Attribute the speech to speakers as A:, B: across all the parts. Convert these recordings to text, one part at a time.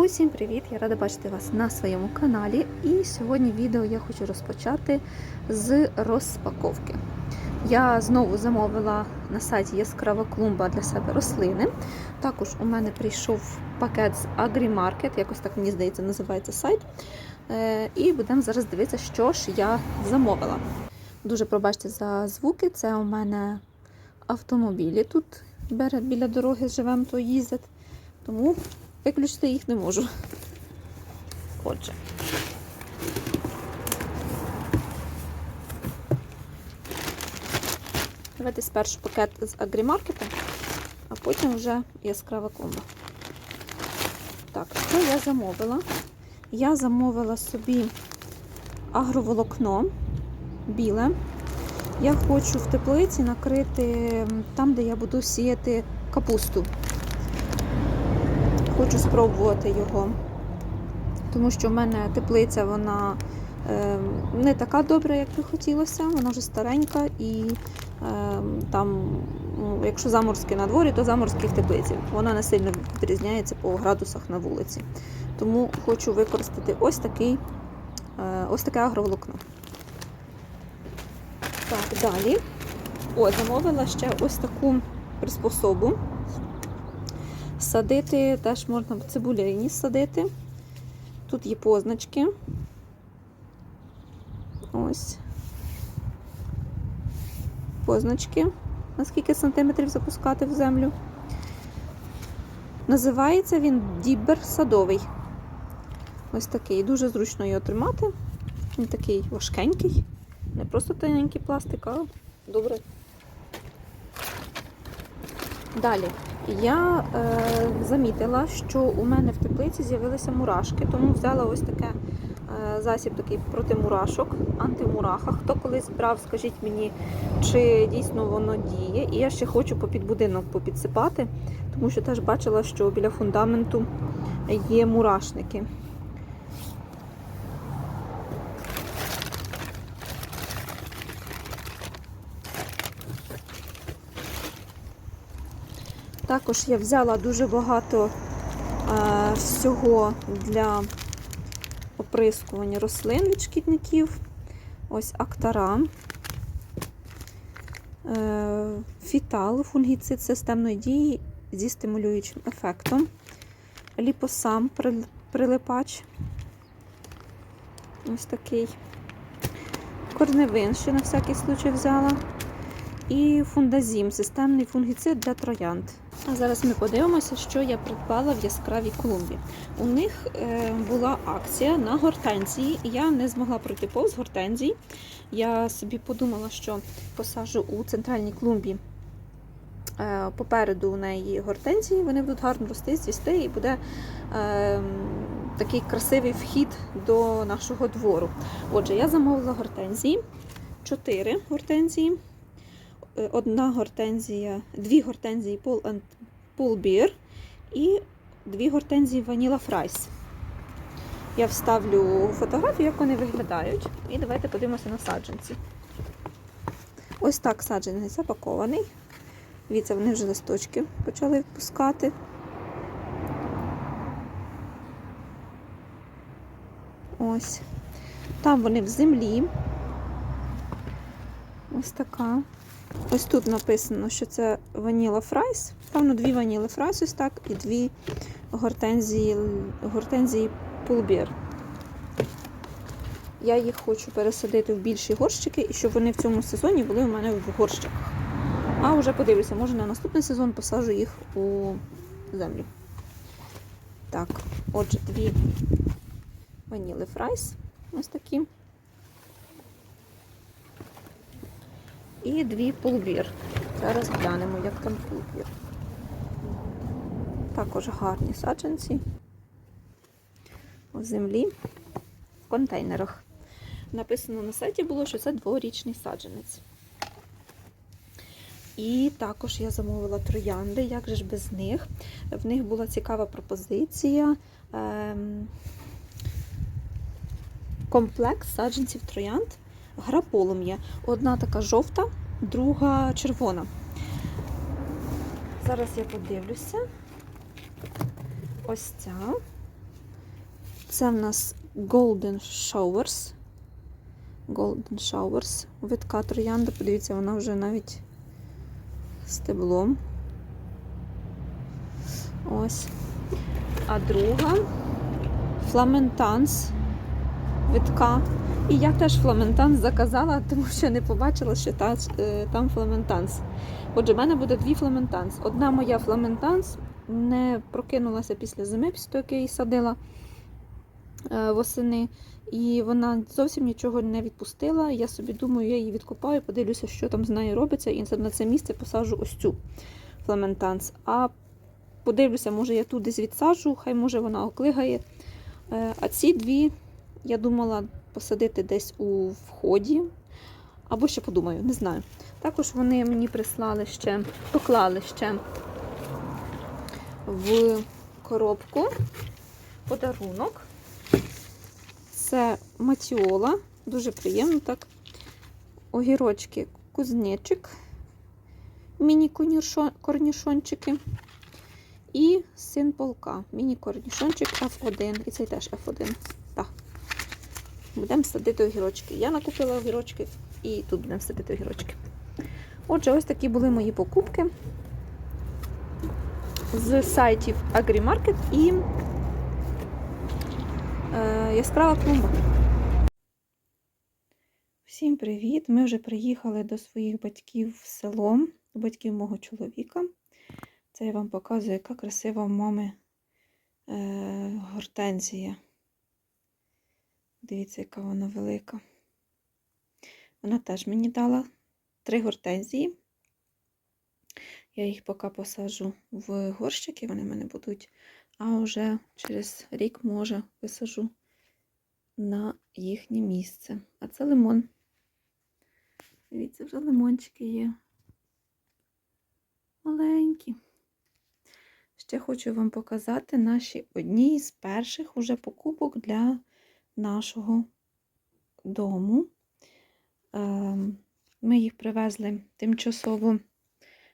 A: Усім привіт! Я рада бачити вас на своєму каналі. І сьогодні відео я хочу розпочати з розпаковки. Я знову замовила на сайті Яскрава клумба для себе рослини. Також у мене прийшов пакет з Agrimarket, якось так мені здається, називається сайт. Е, І будемо зараз дивитися, що ж я замовила. Дуже пробачте за звуки. Це у мене автомобілі тут біля дороги живемо, то їздять. Тому виключити їх не можу. Отже. Давайте спершу пакет з агрімаркета, а потім вже яскрава клумба. Так, що я замовила? Я замовила собі агроволокно біле. Я хочу в теплиці накрити там, де я буду сіяти капусту. Хочу спробувати його, тому що в мене теплиця вона е, не така добра, як би хотілося, вона вже старенька і е, там, ну, якщо заморозки на дворі, то заморозки в теплиці. Вона не сильно відрізняється по градусах на вулиці. Тому хочу використати ось такий, е, ось таке агроволокно. Так, далі. О, замовила ще ось таку приспособу. Садити теж можна цибулині садити. Тут є позначки. Ось. Позначки. На скільки сантиметрів запускати в землю. Називається він дібер садовий. Ось такий. Дуже зручно його тримати. Він такий важкенький. Не просто тоненький пластик, а добре. Далі. Я е, замітила, що у мене в теплиці з'явилися мурашки, тому взяла ось таке е, засіб такий проти мурашок, антимураха. Хто колись брав, скажіть мені, чи дійсно воно діє. І я ще хочу попід будинок попідсипати, тому що теж бачила, що біля фундаменту є мурашники. Також я взяла дуже багато е, всього для оприскування рослин від шкідників. Ось актара, е, фітал, фунгіцид системної дії зі стимулюючим ефектом, ліпосам прилипач. Ось такий. Корневин ще на всякий случай взяла. І фундазім системний фунгіцид для троянд. А зараз ми подивимося, що я придбала в яскравій клумбі. У них е, була акція на гортензії, я не змогла пройти повз гортензій. Я собі подумала, що посажу у центральній клумбі. Е, попереду у неї гортензії, вони будуть гарно рости, звісти, і буде е, такий красивий вхід до нашого двору. Отже, я замовила гортензії, чотири гортензії одна гортензія, дві гортензії Пулбір і дві гортензії Ваніла Фрайс. Я вставлю фотографію, як вони виглядають. І давайте подивимося на саджанці. Ось так саджанець запакований. Дивіться, вони вже листочки почали випускати. Ось. Там вони в землі. Ось така. Ось тут написано, що це ваніла фрайс. Певно, дві ваніли фрайс, ось так, і дві гортензії гортензії пулбір. Я їх хочу пересадити в більші горщики, і щоб вони в цьому сезоні були у мене в горщиках. А вже подивлюся, може на наступний сезон посажу їх у землю. Так, отже, дві ваніли фрайс. Ось такі. І дві пулбір. Зараз глянемо, як там пулбір. Також гарні саджанці у землі в контейнерах. Написано на сайті було, що це дворічний саджанець. І також я замовила троянди, як же ж без них. В них була цікава пропозиція. Ем, комплекс саджанців троянд. Гра полум'я. Одна така жовта, друга червона. Зараз я подивлюся. Ось ця. Це в нас Golden Showers. Golden Showers. Витка троянда. Подивіться, вона вже навіть стеблом. Ось. А друга Фламентанс. Витка. І я теж фламентанс заказала, тому що не побачила, що та, е, там фламентанс. Отже, в мене буде дві фламентанс. Одна моя фламентанс не прокинулася після зими, після того, як я її садила е, восени. І вона зовсім нічого не відпустила. Я собі думаю, я її відкопаю, подивлюся, що там з нею робиться, і на це місце посаджу ось цю фламентанс. А подивлюся, може я тут десь відсаджу, хай може вона оклигає. Е, А ці дві я думала посадити десь у вході. Або ще подумаю, не знаю. Також вони мені прислали ще, поклали ще в коробку подарунок. Це матіола, дуже приємно так. Огірочки кузнечик, міні-корнішончики. І син полка, міні-корнішончик F1. І цей теж F1. Будемо садити огірочки. Я накупила огірочки і тут будемо садити огірочки. Отже, ось такі були мої покупки з сайтів AgriMarket і е, яскрава клумба. Всім привіт! Ми вже приїхали до своїх батьків в село, до батьків мого чоловіка. Це я вам показую, яка красива в мами е, гортензія. Дивіться, яка вона велика. Вона теж мені дала три гортензії. Я їх поки посаджу в горщики, вони в мене будуть, а вже через рік, може, висажу на їхнє місце. А це лимон. Дивіться, вже лимончики є. Маленькі. Ще хочу вам показати наші одні з перших уже покупок для нашого дому. Ем, Ми їх привезли тимчасово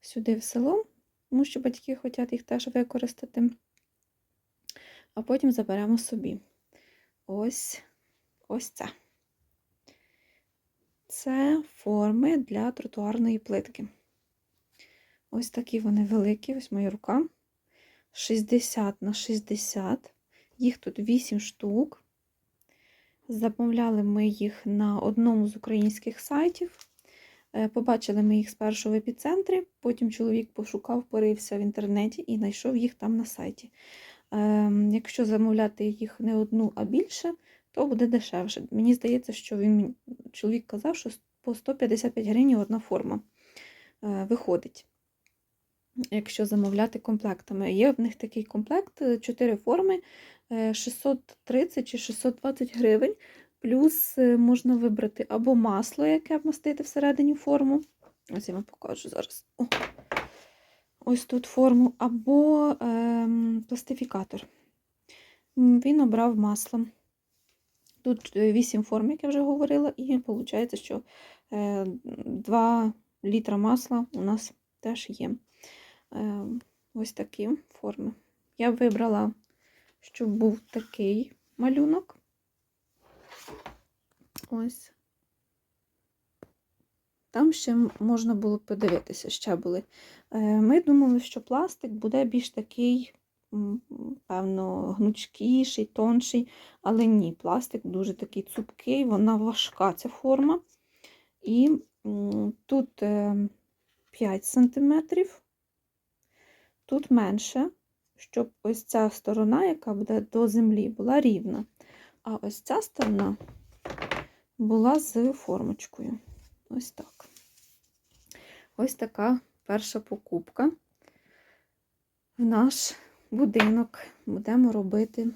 A: сюди в село, тому що батьки хочуть їх теж використати. А потім заберемо собі. Ось ось це. Це форми для тротуарної плитки. Ось такі вони великі, ось моя рука. 60 на 60. Їх тут 8 штук. Замовляли ми їх на одному з українських сайтів. Е, Побачили ми їх спершу в епіцентрі, потім чоловік пошукав, порився в інтернеті і знайшов їх там на сайті. Ем, Якщо замовляти їх не одну, а більше, то буде дешевше. Мені здається, що він чоловік казав, що по 155 гривень одна форма е, виходить. Якщо замовляти комплектами. Є в них такий комплект, 4 форми, е, 630 чи 620 гривень. Плюс е, можна вибрати або масло, яке вмастити всередині форму. Ось я вам покажу зараз. О. Ось тут форму, або ем, пластифікатор. Він обрав масло. Тут 8 форм, як я вже говорила, і виходить, що е, 2 літра масла у нас теж є. Е, ось такі форми. Я вибрала, щоб був такий малюнок. Ось. Там ще можна було подивитися, ще були. Е, Ми думали, що пластик буде більш такий, певно, гнучкіший, тонший, але ні, пластик дуже такий цупкий, вона важка ця форма. І тут е, 5 см, тут менше, щоб ось ця сторона, яка буде до землі, була рівна. А ось ця сторона була з формочкою. Ось так. Ось така перша покупка в наш будинок. Будемо робити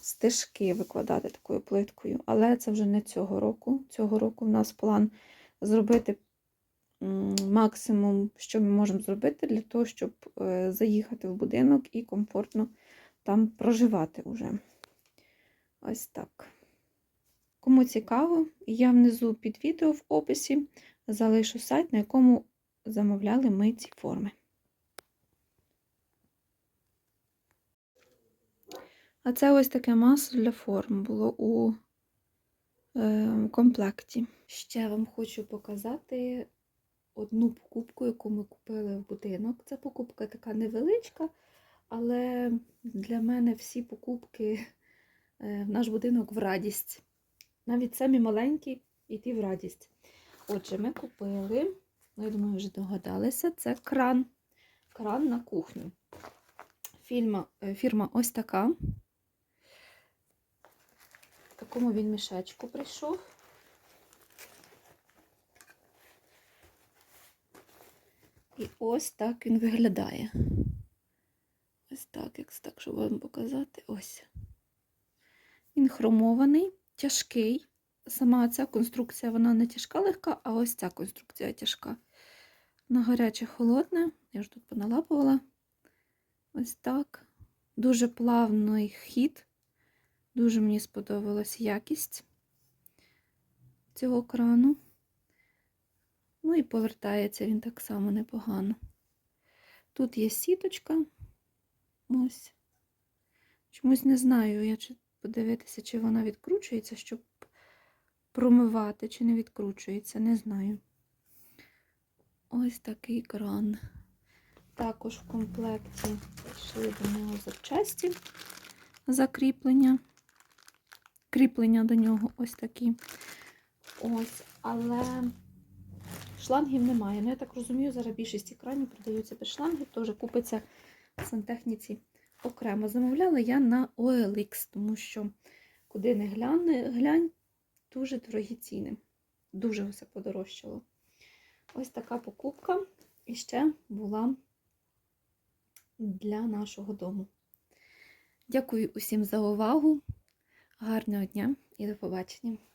A: стежки, викладати такою плиткою. Але це вже не цього року. Цього року в нас план зробити максимум, що ми можемо зробити, для того, щоб е, заїхати в будинок і комфортно там проживати вже. Ось так. Кому цікаво, я внизу під відео в описі залишу сайт, на якому замовляли ми ці форми. А це ось таке масло для форм було у е, комплекті. Ще вам хочу показати одну покупку, яку ми купили в будинок. Це покупка така невеличка, але для мене всі покупки е, в наш будинок в радість. Навіть самі маленькі йти в радість. Отже, ми купили, ну, я думаю, вже догадалися, це кран. Кран на кухню. Фірма, е, фірма ось така. В такому він мішечку прийшов. І ось так він виглядає. Ось так, як так, щоб вам показати. Ось. Він хромований, тяжкий. Сама ця конструкція, вона не тяжка легка, а ось ця конструкція тяжка. На гаряче холодне. Я ж тут поналапувала. Ось так. Дуже плавний хід. Дуже мені сподобалась якість цього крану. Ну і повертається він так само непогано. Тут є сіточка. Ось. Чомусь не знаю, я чи подивитися, чи вона відкручується, щоб промивати, чи не відкручується, не знаю. Ось такий кран. Також в комплекті йшли до нього запчасті закріплення. Кріплення до нього ось такі. Ось, але шлангів немає. Ну, я так розумію, зараз більшість екранів продаються без шлангів, теж купиться в сантехніці окремо. Замовляла я на OLX, тому що куди не глянь, глянь дуже дорогі ціни. Дуже все подорожчало. Ось така покупка і ще була для нашого дому. Дякую усім за увагу. Гарного дня і до побачення!